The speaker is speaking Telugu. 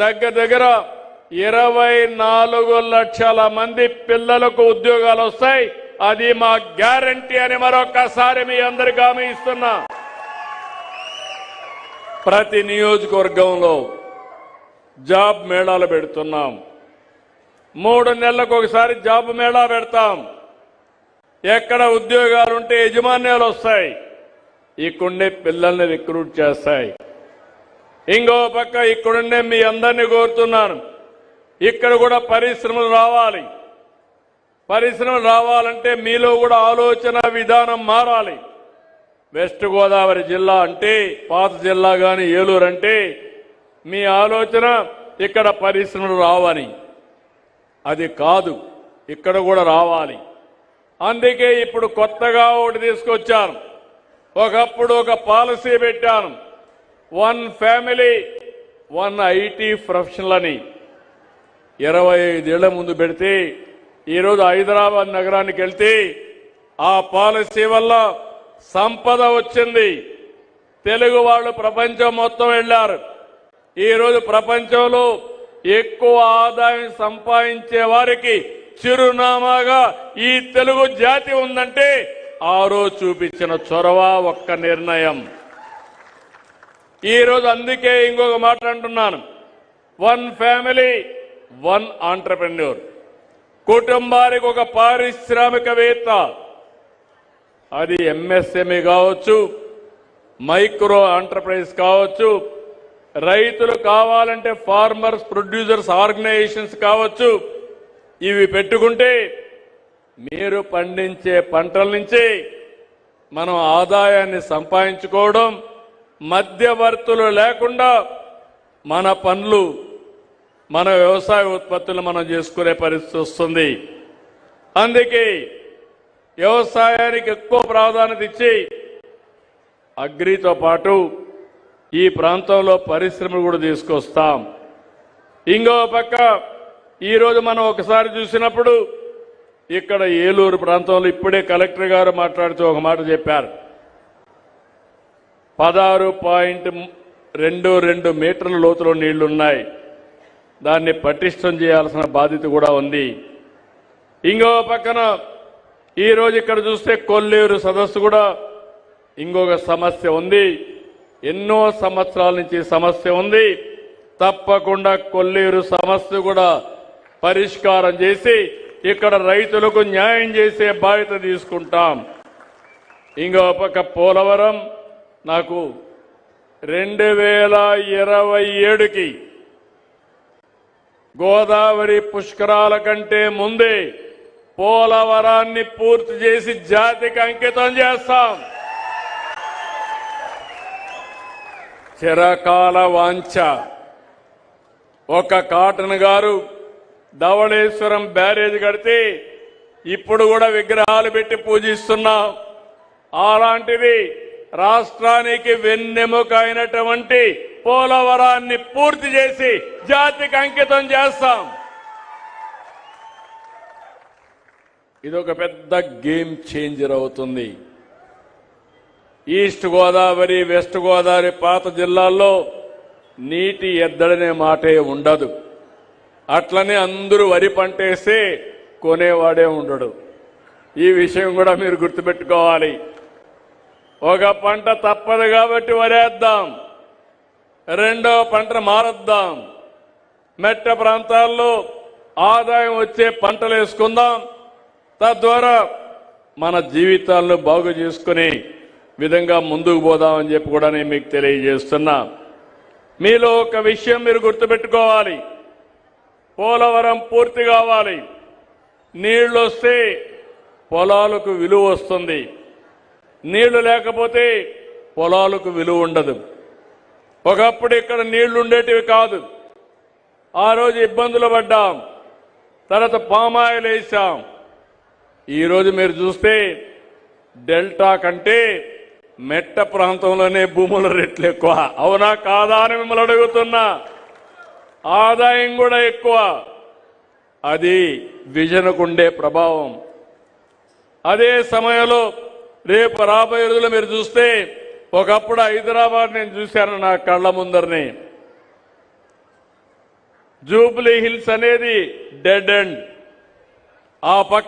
దగ్గర దగ్గర ఇరవై నాలుగు లక్షల మంది పిల్లలకు ఉద్యోగాలు వస్తాయి. అది మా గ్యారంటీ అని మరొకసారి మీ అందరికి హామీ ఇస్తున్నా. ప్రతి నియోజకవర్గంలో జాబ్ మేళాలు పెడుతున్నాం. మూడు నెలలకు ఒకసారి జాబ్ మేళా పెడతాం. ఎక్కడ ఉద్యోగాలు ఉంటే యజమాన్యాలు వస్తాయి. ఇక్కడే పిల్లల్ని రిక్రూట్ చేస్తాయి. ఇంకో పక్క ఇక్కడుండే మీ అందరినీ కోరుతున్నాను. ఇక్కడ కూడా పరిశ్రమలు రావాలి. పరిశ్రమలు రావాలంటే మీలో కూడా ఆలోచన విధానం మారాలి. వెస్ట్ గోదావరి జిల్లా అంటే పాత జిల్లా కానీ ఏలూరు అంటే మీ ఆలోచన ఇక్కడ పరిశ్రమలు రావని. అది కాదు ఇక్కడ కూడా రావాలి. అందుకే ఇప్పుడు కొత్తగా ఒకటి తీసుకొచ్చాను. ఒకప్పుడు ఒక పాలసీ పెట్టాను. One family one IT professional అని ఇరవై ఐదేళ్ళ ముందు పెడితే ఈరోజు హైదరాబాద్ నగరానికి వెళ్తే ఆ పాలసీ వల్ల సంపద వచ్చింది. తెలుగు వాళ్ళు ప్రపంచం మొత్తం వెళ్ళారు. ఈరోజు ప్రపంచంలో ఎక్కువ ఆదాయం సంపాదించే వారికి చిరునామాగా ఈ తెలుగు జాతి ఉందంటే ఆ రోజు చూపించిన చొరవ ఒక్క నిర్ణయం. ఈరోజు అందుకే ఇంకొక మాట అంటున్నాను. వన్ ఫ్యామిలీ వన్ ఆంటర్ప్రెన్యూర్ కుటుంబానికి ఒక పారిశ్రామికవేత్త. అది ఎంఎస్ఎంఈ కావచ్చు మైక్రో ఎంటర్ప్రైజ్ కావచ్చు రైతులు కావాలంటే ఫార్మర్స్ ప్రొడ్యూసర్స్ ఆర్గనైజేషన్స్ కావచ్చు. ఇవి పెట్టుకుంటే మీరు పండించే పంటల నుంచి మనం ఆదాయాన్ని సంపాదించుకోవడం మధ్యవర్తులు లేకుండా మన పనులు మన వ్యవసాయ ఉత్పత్తులు మనం చేసుకునే పరిస్థితి వస్తుంది. అందుకే వ్యవసాయానికి ఎక్కువ ప్రాధాన్యత ఇచ్చి అగ్రితో పాటు ఈ ప్రాంతంలో పరిశ్రమలు కూడా తీసుకొస్తాం. ఇంకో పక్క ఈరోజు మనం ఒకసారి చూసినప్పుడు ఇక్కడ ఏలూరు ప్రాంతంలో ఇప్పుడే కలెక్టర్ గారు మాట్లాడుతూ ఒక మాట చెప్పారు. పదహారు పాయింట్ రెండు రెండు మీటర్ల లోతులో నీళ్ళున్నాయి. దాన్ని పటిష్టం చేయాల్సిన బాధ్యత కూడా ఉంది. ఇంకో పక్కన ఈరోజు ఇక్కడ చూస్తే కొల్లేరు సదస్సు కూడా ఇంకొక సమస్య ఉంది. ఎన్నో సంవత్సరాల నుంచి సమస్య ఉంది. తప్పకుండా కొల్లేరు సమస్య కూడా పరిష్కారం చేసి ఇక్కడ రైతులకు న్యాయం చేసే బాధ్యత తీసుకుంటాం. ఇంకో పక్క పోలవరం నాకు రెండు వేల ఇరవై ఏడుకి గోదావరి పుష్కరాల కంటే ముందే పోలవరాన్ని పూర్తి చేసి జాతికి అంకితం చేస్తాం. చిరకాల వాంఛ. ఒక కాటన్ గారు ధవళేశ్వరం బ్యారేజ్ కడితే ఇప్పుడు కూడా విగ్రహాలు పెట్టి పూజిస్తున్నాం. అలాంటిది రాష్ట్రానికి వెన్నెముక అయినటువంటి పోలవరాన్ని పూర్తి చేసి జాతికి అంకితం చేస్తాం. ఇది ఒక పెద్ద గేమ్ చేంజర్ అవుతుంది. ఈస్ట్ గోదావరి వెస్ట్ గోదావరి పాత జిల్లాల్లో నీటి ఎద్దడనే మాటే ఉండదు. అట్లనే అందరూ వరి పంటేస్తే కొనేవాడే ఉండడు. ఈ విషయం కూడా మీరు గుర్తుపెట్టుకోవాలి. ఒక పంట తప్పదు కాబట్టి వరేద్దాం. రెండవ పంట మారద్దాం. మెట్ట ప్రాంతాల్లో ఆదాయం వచ్చే పంటలు వేసుకుందాం. తద్వారా మన జీవితాలను బాగు చేసుకునే విధంగా ముందుకు పోదామని చెప్పి కూడా నేను మీకు తెలియజేస్తున్నా. మీలో ఒక విషయం మీరు గుర్తుపెట్టుకోవాలి. పోలవరం పూర్తి కావాలి. నీళ్ళు వస్తే పొలాలకు విలువ వస్తుంది. నీళ్ళు లేకపోతే పొలాలకు విలువ ఉండదు. ఒకప్పుడు ఇక్కడ నీళ్ళు ఉండేటివి కాదు. ఆ రోజు ఇబ్బందులు పడ్డాం. తర్వాత పామాయిల్ వేసాం. ఈరోజు మీరు చూస్తే డెల్టా కంటే మెట్ట ప్రాంతంలోనే భూముల రేట్లు ఎక్కువ. అవునా కాదా అని మిమ్మల్ని అడుగుతున్నా. ఆదాయం కూడా ఎక్కువ. అది విజనకుండే ప్రభావం. అదే సమయంలో రేపు రాబోయే రోజుల్లో మీరు చూస్తే ఒకప్పుడు హైదరాబాద్ నేను చూశాను నా కళ్ళ ముందరని. జూబ్లీ హిల్స్ అనేది డెడ్ ఎండ్. ఆ పక్క